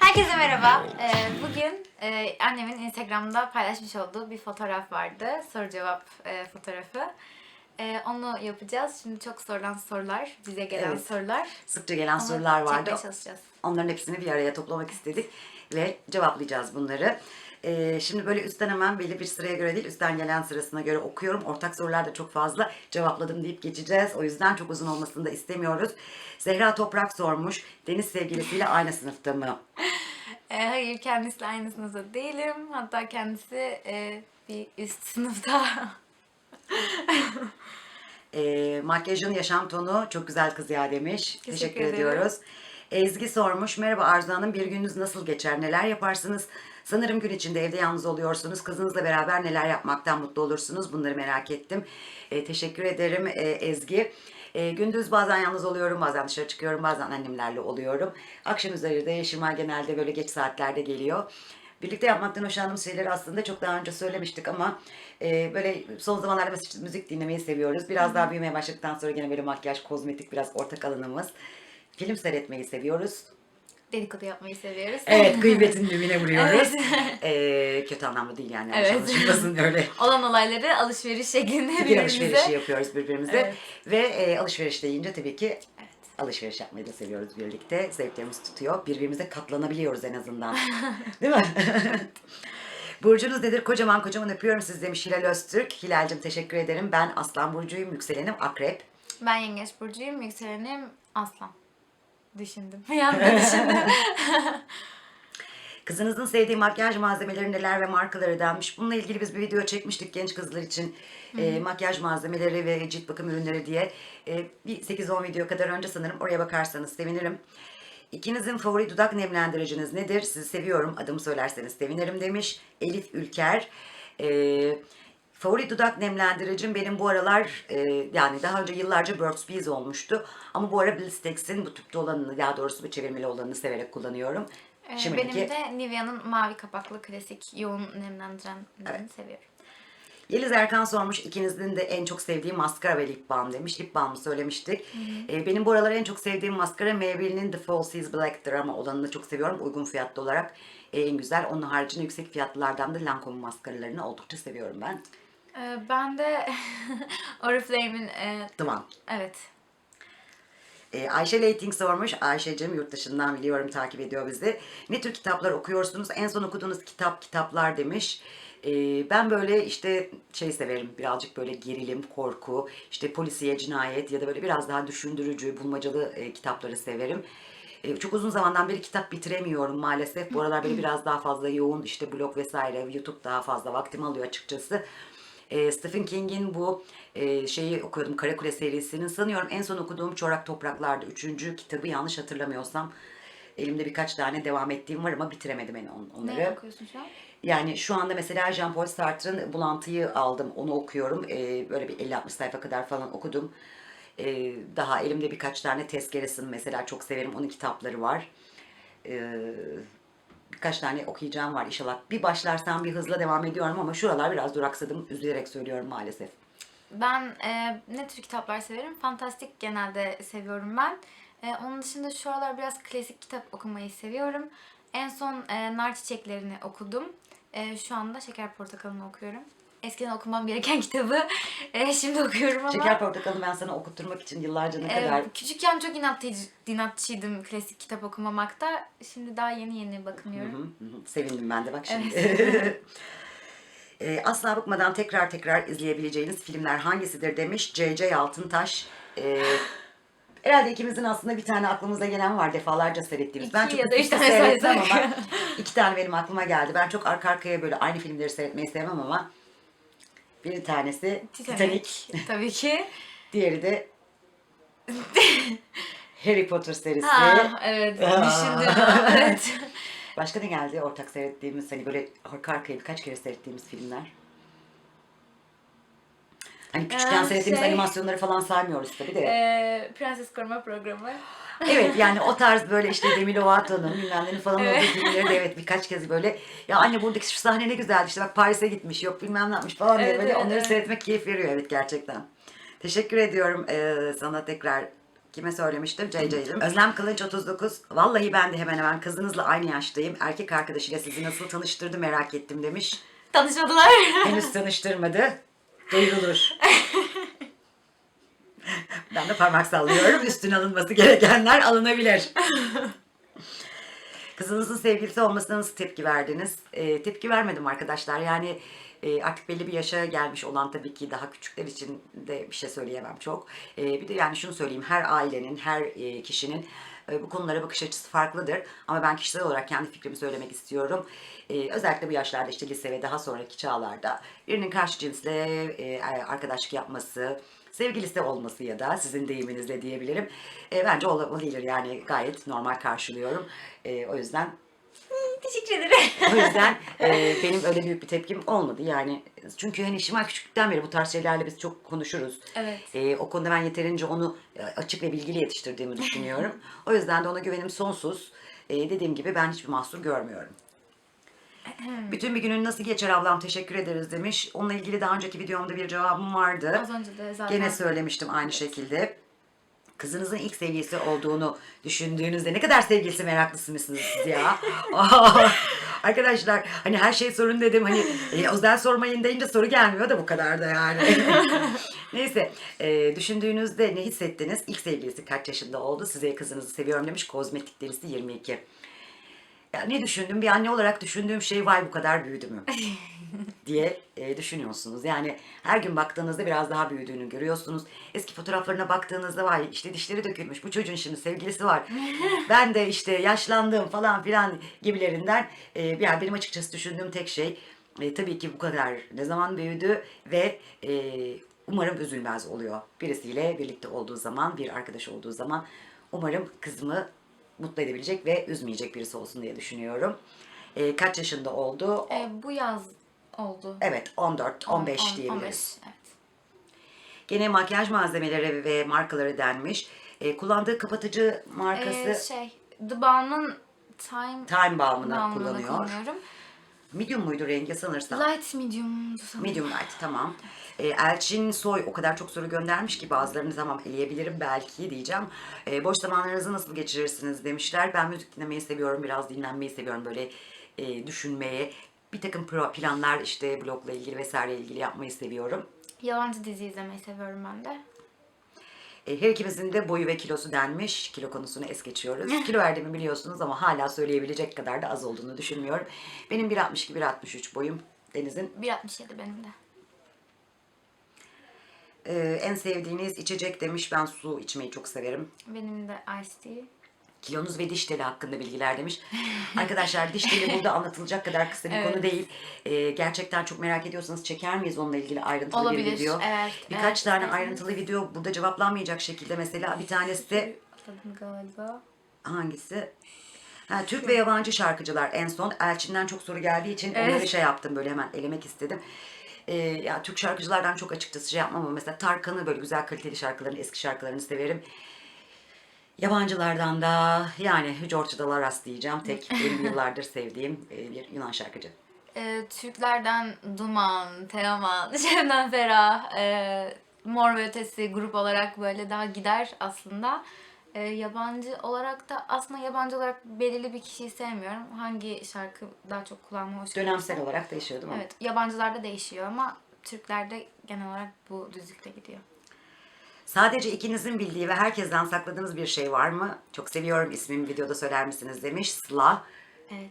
Herkese merhaba. Ee, bugün e, annemin Instagram'da paylaşmış olduğu bir fotoğraf vardı. Soru cevap e, fotoğrafı. E, onu yapacağız. Şimdi çok sorulan sorular, bize gelen Evet. sorular. Sıkça gelen Onu sorular vardı. çekmeye çalışacağız. Onların hepsini bir araya toplamak istedik ve cevaplayacağız bunları. Ee, şimdi böyle üstten hemen belli bir sıraya göre değil, üstten gelen sırasına göre okuyorum. Ortak sorular da çok fazla cevapladım deyip geçeceğiz. O yüzden çok uzun olmasını da istemiyoruz. Zehra Toprak sormuş, Deniz sevgilisiyle aynı sınıfta mı? E, hayır, kendisiyle aynı sınıfta değilim. Hatta kendisi e, bir üst sınıfta. Ee, makyajın yaşam tonu çok güzel kız ya demiş. Teşekkür, ederim. ediyoruz. Ezgi sormuş. Merhaba Arzu Hanım. Bir gününüz nasıl geçer? Neler yaparsınız? Sanırım gün içinde evde yalnız oluyorsunuz. Kızınızla beraber neler yapmaktan mutlu olursunuz? Bunları merak ettim. Ee, teşekkür ederim ee, Ezgi. Ee, gündüz bazen yalnız oluyorum, bazen dışarı çıkıyorum, bazen annemlerle oluyorum. Akşam üzeri de Şimal genelde böyle geç saatlerde geliyor. Birlikte yapmaktan hoşlandığımız şeyleri aslında çok daha önce söylemiştik ama e, böyle son zamanlarda mesela müzik dinlemeyi seviyoruz. Biraz daha büyümeye başladıktan sonra gene böyle makyaj, kozmetik biraz ortak alanımız. Film seyretmeyi seviyoruz. Dedikodu yapmayı seviyoruz. Evet, gıybetin dibine vuruyoruz. Evet. E, kötü anlamda değil yani. Evet. anlaşılmasın öyle. Olan olayları alışveriş şeklinde birbirimize. alışverişi yapıyoruz birbirimize. Evet. Ve e, alışveriş deyince tabii ki Evet. alışveriş yapmayı da seviyoruz birlikte. Zevklerimiz tutuyor. Birbirimize katlanabiliyoruz en azından. Değil mi? Burcunuz nedir? Kocaman kocaman öpüyorum siz demiş Hilal Öztürk. Hilal'cim teşekkür ederim. Ben Aslan Burcu'yum. Yükselenim Akrep. Ben yengeç burcuyum, yükselenim aslan. Düşündüm. Bir anda düşündüm. Kızınızın sevdiği makyaj malzemeleri neler ve markaları denmiş. Bununla ilgili biz bir video çekmiştik genç kızlar için. e, makyaj malzemeleri ve cilt bakım ürünleri diye. E, bir 8-10 video kadar önce sanırım oraya bakarsanız sevinirim. İkinizin favori dudak nemlendiriciniz nedir? Sizi seviyorum. Adımı söylerseniz sevinirim demiş. Elif Ülker. E, favori dudak nemlendiricim benim bu aralar e, yani daha önce yıllarca Burt's Bees olmuştu. Ama bu ara Blistex'in bu tüpte olanını daha doğrusu bu çevirmeli olanını severek kullanıyorum. Ee, Şimdiki- Benim de Nivea'nın mavi kapaklı klasik yoğun nemlendirenlerini seviyorum. Yeliz Erkan sormuş ikinizin de en çok sevdiği maskara ve lip balm demiş. Lip balm'ı söylemiştik. Ee, benim bu aralar en çok sevdiğim maskara Maybelline'in The Falsies Black'tir ama olanını çok seviyorum. Uygun fiyatlı olarak e, en güzel. Onun haricinde yüksek fiyatlılardan da Lancome'un maskaralarını oldukça seviyorum ben. Ee, ben de Oriflame'in e, Duman. evet Ee, Ayşe Leyting sormuş. Ayşe'cim yurt dışından biliyorum takip ediyor bizi. Ne tür kitaplar okuyorsunuz? En son okuduğunuz kitap kitaplar demiş. Ee, ben böyle işte şey severim birazcık böyle gerilim, korku, işte polisiye, cinayet ya da böyle biraz daha düşündürücü, bulmacalı e, kitapları severim. E, çok uzun zamandan beri kitap bitiremiyorum maalesef. Bu aralar böyle biraz daha fazla yoğun işte blog vesaire, YouTube daha fazla vaktimi alıyor açıkçası. E, Stephen King'in bu e, şeyi okuyordum Karakule serisinin sanıyorum en son okuduğum Çorak Topraklar'da üçüncü kitabı yanlış hatırlamıyorsam elimde birkaç tane devam ettiğim var ama bitiremedim yani on- onları. ne okuyorsun şu an? Yani şu anda mesela Jean-Paul Sartre'ın Bulantıyı aldım. Onu okuyorum. Ee, böyle bir 50-60 sayfa kadar falan okudum. Ee, daha elimde birkaç tane Tezkeres'in mesela çok severim. Onun kitapları var. Ee, birkaç tane okuyacağım var inşallah. Bir başlarsam bir hızla devam ediyorum ama şuralar biraz duraksadım. Üzülerek söylüyorum maalesef. Ben e, ne tür kitaplar severim? Fantastik genelde seviyorum ben. E, onun dışında şu aralar biraz klasik kitap okumayı seviyorum. En son e, Nar Çiçeklerini okudum. E, şu anda Şeker Portakalı'nı okuyorum. Eskiden okumam gereken kitabı e, şimdi okuyorum ama... Şeker Portakalı ben sana okutturmak için yıllarca ne e, kadar... küçükken çok inatçıydı, inatçıydım klasik kitap okumamakta. Şimdi daha yeni yeni bakınıyorum. Hı hı, Sevindim ben de bak şimdi. Ee, Asla bıkmadan tekrar tekrar izleyebileceğiniz filmler hangisidir demiş C.C. Altıntaş. Ee, herhalde ikimizin aslında bir tane aklımıza gelen var defalarca seyrettiğimiz. ben İki çok ya da üç tane saysak. ama iki tane benim aklıma geldi. Ben çok arka arkaya böyle aynı filmleri seyretmeyi sevmem ama bir tanesi Titanic, Tabii ki. diğeri de Harry Potter serisi. Ha, evet düşündüm. evet. Başka ne geldi ortak seyrettiğimiz hani böyle arka arkaya birkaç kere seyrettiğimiz filmler? Hani küçükken Ee, seyrettiğimiz şey- animasyonları falan saymıyoruz tabii de. Ee, Prenses Koruma Programı. Evet yani o tarz böyle işte Demi Lovato'nun bilmem nenin falan Evet. olduğu filmleri de evet birkaç kez böyle ya anne buradaki şu sahne ne güzeldi işte bak Paris'e gitmiş yok bilmem ne yapmış falan diye Evet, böyle evet, onları evet. seyretmek keyif veriyor evet gerçekten. Teşekkür ediyorum ee, sana tekrar. Kime söylemiştim? CC'ydim. Özlem Kılıç 39. Vallahi ben de hemen hemen kızınızla aynı yaştayım. Erkek arkadaşıyla sizi nasıl tanıştırdı merak ettim demiş. Tanışmadılar. Henüz tanıştırmadı. Duyurulur. ben de parmak sallıyorum. Üstüne alınması gerekenler alınabilir. Kızınızın sevgilisi olmasına nasıl tepki verdiniz? Ee, tepki vermedim arkadaşlar. Yani e, artık belli bir yaşa gelmiş olan tabii ki daha küçükler için de bir şey söyleyemem çok. Ee, bir de yani şunu söyleyeyim. Her ailenin, her e, kişinin e, bu konulara bakış açısı farklıdır. Ama ben kişisel olarak kendi fikrimi söylemek istiyorum. Ee, özellikle bu yaşlarda işte lise ve daha sonraki çağlarda birinin karşı cinsle e, arkadaşlık yapması, sevgilisi olması ya da sizin deyiminizle diyebilirim. E, bence olabilir yani gayet normal karşılıyorum. E, o yüzden Teşekkür ederim. o yüzden e, benim öyle büyük bir tepkim olmadı yani. Çünkü hani Şimal küçüklükten beri bu tarz şeylerle biz çok konuşuruz. Evet. E, o konuda ben yeterince onu e, açık ve bilgili yetiştirdiğimi düşünüyorum. o yüzden de ona güvenim sonsuz. E, dediğim gibi ben hiçbir mahsur görmüyorum. Bütün bir günün nasıl geçer ablam teşekkür ederiz demiş. Onunla ilgili daha önceki videomda bir cevabım vardı. Az önce de zaten. Gene söylemiştim aynı şekilde. Kızınızın ilk sevgilisi olduğunu düşündüğünüzde ne kadar sevgilisi meraklısı mısınız siz ya? Arkadaşlar hani her şey sorun dedim hani e, özel sormayın deyince soru gelmiyor da bu kadar da yani. Neyse e, düşündüğünüzde ne hissettiniz? İlk sevgilisi kaç yaşında oldu? Size kızınızı seviyorum demiş. Kozmetik delisi 22. Ya ne düşündüm? Bir anne olarak düşündüğüm şey vay bu kadar büyüdü mü? diye e, düşünüyorsunuz. Yani her gün baktığınızda biraz daha büyüdüğünü görüyorsunuz. Eski fotoğraflarına baktığınızda vay işte dişleri dökülmüş. Bu çocuğun şimdi sevgilisi var. ben de işte yaşlandım falan filan gibilerinden. E, yani benim açıkçası düşündüğüm tek şey e, tabii ki bu kadar ne zaman büyüdü ve e, umarım üzülmez oluyor. Birisiyle birlikte olduğu zaman, bir arkadaş olduğu zaman umarım kızımı mutlu edebilecek ve üzmeyecek birisi olsun diye düşünüyorum. E, kaç yaşında oldu? E, bu yaz oldu. Evet 14, 15 On- diyebiliriz. 15, evet. Gene makyaj malzemeleri ve markaları denmiş. E, kullandığı kapatıcı markası Ee, şey, The Balm'ın Time Time Balm'ını kullanıyor. kullanıyorum. Medium muydu rengi sanırsam? Light medium. Medium light tamam. E, Elçin Soy o kadar çok soru göndermiş ki bazılarını tamam eleyebilirim belki diyeceğim. E, boş zamanlarınızı nasıl geçirirsiniz demişler. Ben müzik dinlemeyi seviyorum, biraz dinlenmeyi seviyorum böyle e, düşünmeye. Bir takım planlar işte blogla ilgili vesaire ilgili yapmayı seviyorum. Yabancı dizi izlemeyi seviyorum ben de. E, Her ikimizin de boyu ve kilosu denmiş. Kilo konusunu es geçiyoruz. Kilo verdiğimi biliyorsunuz ama hala söyleyebilecek kadar da az olduğunu düşünmüyorum. Benim 1.62-1.63 boyum. Deniz'in 1.67 benim de. e, en sevdiğiniz içecek demiş. Ben su içmeyi çok severim. Benim de Ice Tea. Kilonuz ve diş teli hakkında bilgiler demiş. Arkadaşlar diş teli burada anlatılacak kadar kısa bir Evet. konu değil. E, gerçekten çok merak ediyorsanız çeker miyiz onunla ilgili ayrıntılı Olabilir, bir video? evet, Birkaç evet, tane isterseniz. ayrıntılı video burada cevaplanmayacak şekilde mesela bir tanesi de Atladım galiba. Hangisi? Ha, Türk ve yabancı şarkıcılar en son. Elçin'den çok soru geldiği için Evet. onları şey yaptım böyle hemen elemek istedim. Ee, ya Türk şarkıcılardan çok açıkçası şey yapmam ama mesela Tarkan'ı böyle güzel kaliteli şarkılarını, eski şarkılarını severim. Yabancılardan da yani George Dalaras diyeceğim. Tek benim yıllardır sevdiğim e, bir Yunan şarkıcı. Ee, Türklerden Duman, Teoman, Şebnem Ferah, e, Mor ve Ötesi grup olarak böyle daha gider aslında. Ee, yabancı olarak da aslında yabancı olarak belirli bir kişiyi sevmiyorum. Hangi şarkı daha çok kullanma hoş Dönemsel gelirse. olarak değişiyor değil mi? Evet, yabancılarda değişiyor ama Türklerde genel olarak bu düzlükte gidiyor. Sadece ikinizin bildiği ve herkesten sakladığınız bir şey var mı? Çok seviyorum ismimi videoda söyler misiniz demiş. Sıla. Evet.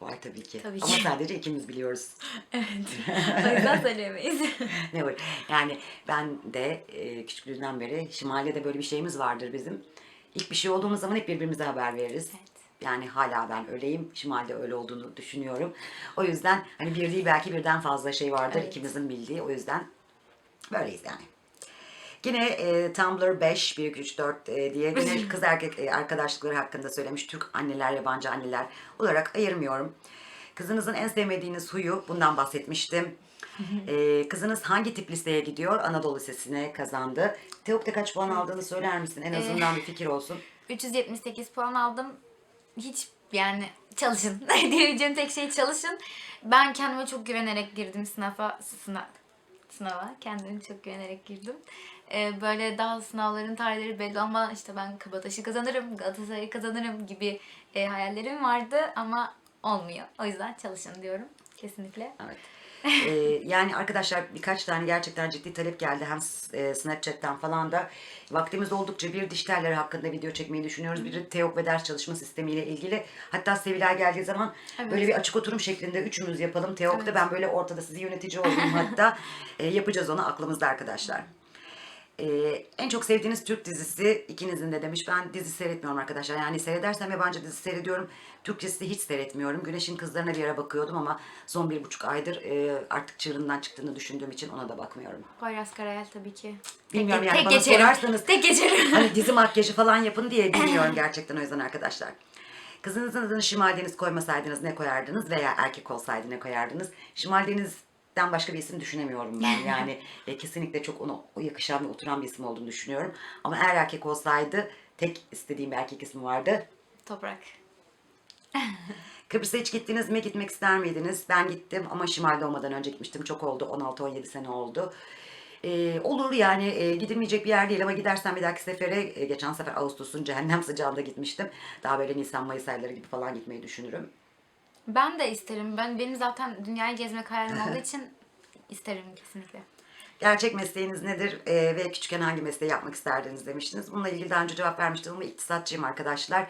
Var tabii ki. Tabii Ama ki. sadece ikimiz biliyoruz. o yüzden söyleyemeyiz. ne var? Yani ben de e, küçüklüğünden beri Şimaliye'de böyle bir şeyimiz vardır bizim. İlk bir şey olduğumuz zaman hep birbirimize haber veririz. Evet. Yani hala ben öyleyim. Şimal'de öyle olduğunu düşünüyorum. O yüzden hani bir değil belki birden fazla şey vardır Evet. ikimizin bildiği. O yüzden böyleyiz yani. Yine e, Tumblr 5, 1, 2, 3, 4 e, diye yine kız erkek e, arkadaşlıkları hakkında söylemiş. Türk anneler, yabancı anneler olarak ayırmıyorum. Kızınızın en sevmediğiniz huyu, bundan bahsetmiştim. E, kızınız hangi tip liseye gidiyor? Anadolu Lisesi'ne kazandı. TEOK'ta kaç puan aldığını söyler misin? En azından bir fikir olsun. 378 puan aldım. Hiç yani çalışın diyebileceğim tek şey çalışın. Ben kendime çok güvenerek girdim sınava. Sınav, sınava. Kendime çok güvenerek girdim. e, böyle daha sınavların tarihleri belli ama işte ben Kabataş'ı kazanırım, Galatasaray'ı kazanırım gibi e, hayallerim vardı ama olmuyor. O yüzden çalışın diyorum kesinlikle. Evet. Ee, yani arkadaşlar birkaç tane gerçekten ciddi talep geldi. Hem e, Snapchat'ten falan da. Vaktimiz oldukça bir diş telleri hakkında video çekmeyi düşünüyoruz. Biri TEOK ve ders çalışma sistemiyle ilgili. Hatta Sevilay geldiği zaman Evet. böyle bir açık oturum şeklinde üçümüz yapalım. TEOK'ta ben böyle ortada sizi yönetici olayım hatta. E, yapacağız onu aklımızda arkadaşlar. Ee, en çok sevdiğiniz Türk dizisi ikinizin de demiş. Ben dizi seyretmiyorum arkadaşlar. Yani seyredersem yabancı dizi seyrediyorum. Türkçesi hiç seyretmiyorum. Güneşin Kızlarına bir ara bakıyordum ama son bir buçuk aydır e, artık çığırından çıktığını düşündüğüm için ona da bakmıyorum. Poyraz Karayel tabii ki. Bilmiyorum tek, yani tek bana geçerim. sorarsanız Tek geçerim. hani dizi makyajı falan yapın diye bilmiyorum gerçekten o yüzden arkadaşlar. Kızınızın adını Şimal Deniz koymasaydınız ne koyardınız veya erkek olsaydı ne koyardınız? Şimal Deniz'den başka bir isim düşünemiyorum ben. Yani e, kesinlikle çok ona yakışan ve oturan bir isim olduğunu düşünüyorum. Ama eğer erkek olsaydı tek istediğim bir erkek ismi vardı. Toprak. Kıbrıs'a hiç gittiniz mi? Gitmek ister miydiniz? Ben gittim ama Şimal'de olmadan önce gitmiştim. Çok oldu. 16-17 sene oldu. Ee, olur yani e, gidilmeyecek bir yer değil ama gidersen bir dahaki sefere e, geçen sefer Ağustos'un cehennem sıcağında gitmiştim. Daha böyle Nisan Mayıs ayları gibi falan gitmeyi düşünürüm. Ben de isterim. Ben benim zaten dünyayı gezmek hayalim olduğu için isterim kesinlikle. Gerçek mesleğiniz nedir Ee, ve küçükken hangi mesleği yapmak isterdiniz demiştiniz. Bununla ilgili daha önce cevap vermiştim ama iktisatçıyım arkadaşlar.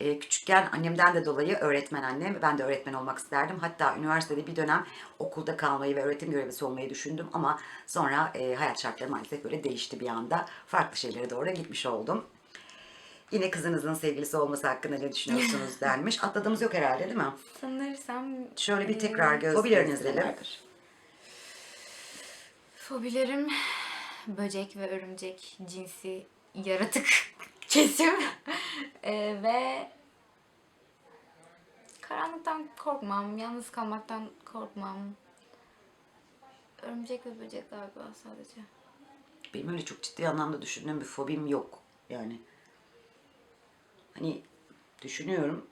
Ee, küçükken annemden de dolayı öğretmen annem. Ben de öğretmen olmak isterdim. Hatta üniversitede bir dönem okulda kalmayı ve öğretim görevlisi olmayı düşündüm. Ama sonra e, hayat şartları maalesef böyle değişti bir anda. Farklı şeylere doğru gitmiş oldum. Yine kızınızın sevgilisi olması hakkında ne düşünüyorsunuz denmiş. Atladığımız yok herhalde değil mi? Sanırsam Şöyle bir tekrar göz Fobileriniz nelerdir? Fobilerim böcek ve örümcek cinsi yaratık kesim Ee, ve karanlıktan korkmam, yalnız kalmaktan korkmam. Örümcek ve böcek galiba sadece. Benim öyle çok ciddi anlamda düşündüğüm bir fobim yok. Yani hani düşünüyorum.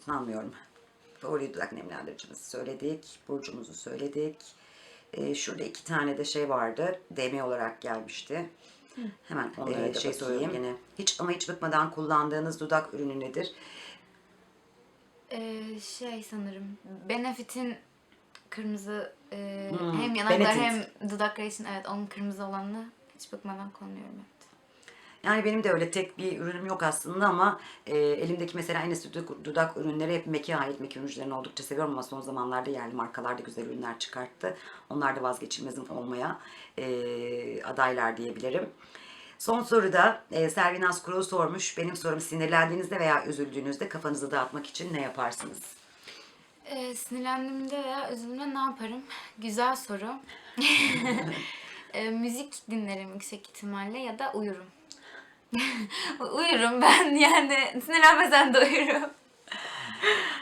Sanmıyorum. Favori dudak nemlendiricimizi söyledik. Burcumuzu söyledik. Ee, şurada iki tane de şey vardı. DM olarak gelmişti. Hemen onlara da şey bakayım. Yine. Hiç ama hiç bıkmadan kullandığınız dudak ürünü nedir? Ee, şey sanırım Benefit'in kırmızı e, Hmm, hem yanaklar Benefit. hem dudaklar için evet onun kırmızı olanını hiç bıkmadan kullanıyorum evet. Yani benim de öyle tek bir ürünüm yok aslında ama e, elimdeki mesela en eski dudak, dudak ürünleri hep Mac'e ait. Mac ürünlerini oldukça seviyorum ama son zamanlarda yerli markalar da güzel ürünler çıkarttı. Onlar da vazgeçilmezim olmaya e, adaylar diyebilirim. Son soruda e, Servinaz Kurul sormuş. Benim sorum sinirlendiğinizde veya üzüldüğünüzde kafanızı dağıtmak için ne yaparsınız? Ee, sinirlendiğimde veya üzüldüğümde ne yaparım? Güzel soru. Ee, müzik dinlerim yüksek ihtimalle ya da uyurum. uyurum ben yani sinirlenmesen de uyurum.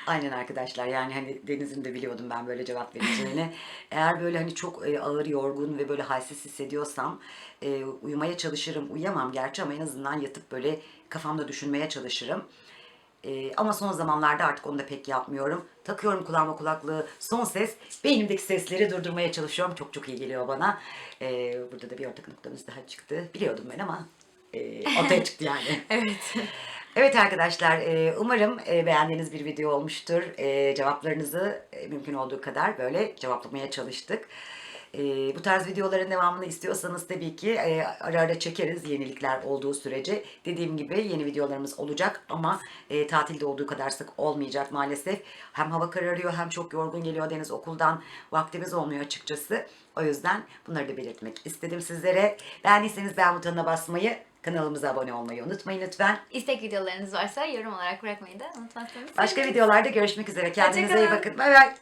Aynen arkadaşlar yani hani Deniz'in de biliyordum ben böyle cevap vereceğini. Eğer böyle hani çok e, ağır yorgun ve böyle halsiz hissediyorsam e, uyumaya çalışırım. Uyuyamam gerçi ama en azından yatıp böyle kafamda düşünmeye çalışırım. E, ama son zamanlarda artık onu da pek yapmıyorum. Takıyorum kulağıma kulaklığı son ses. Beynimdeki sesleri durdurmaya çalışıyorum. Çok çok iyi geliyor bana. E, burada da bir ortak noktamız daha çıktı. Biliyordum ben ama e, ortaya çıktı yani. Evet. Evet arkadaşlar, e, umarım e, beğendiğiniz bir video olmuştur. E, Cevaplarınızı mümkün olduğu kadar böyle cevaplamaya çalıştık. Bu tarz videoların devamını istiyorsanız tabii ki ara ara çekeriz yenilikler olduğu sürece. Dediğim gibi yeni videolarımız olacak ama tatilde olduğu kadar sık olmayacak maalesef. Hem hava kararıyor hem çok yorgun geliyor Deniz okuldan vaktimiz olmuyor açıkçası. O yüzden bunları da belirtmek istedim sizlere. Beğendiyseniz beğen butonuna basmayı, kanalımıza abone olmayı unutmayın lütfen. İstek videolarınız varsa yorum olarak bırakmayı da unutmazsanız. Başka videolarda görüşmek üzere. Kendinize iyi bakın. Bay bay.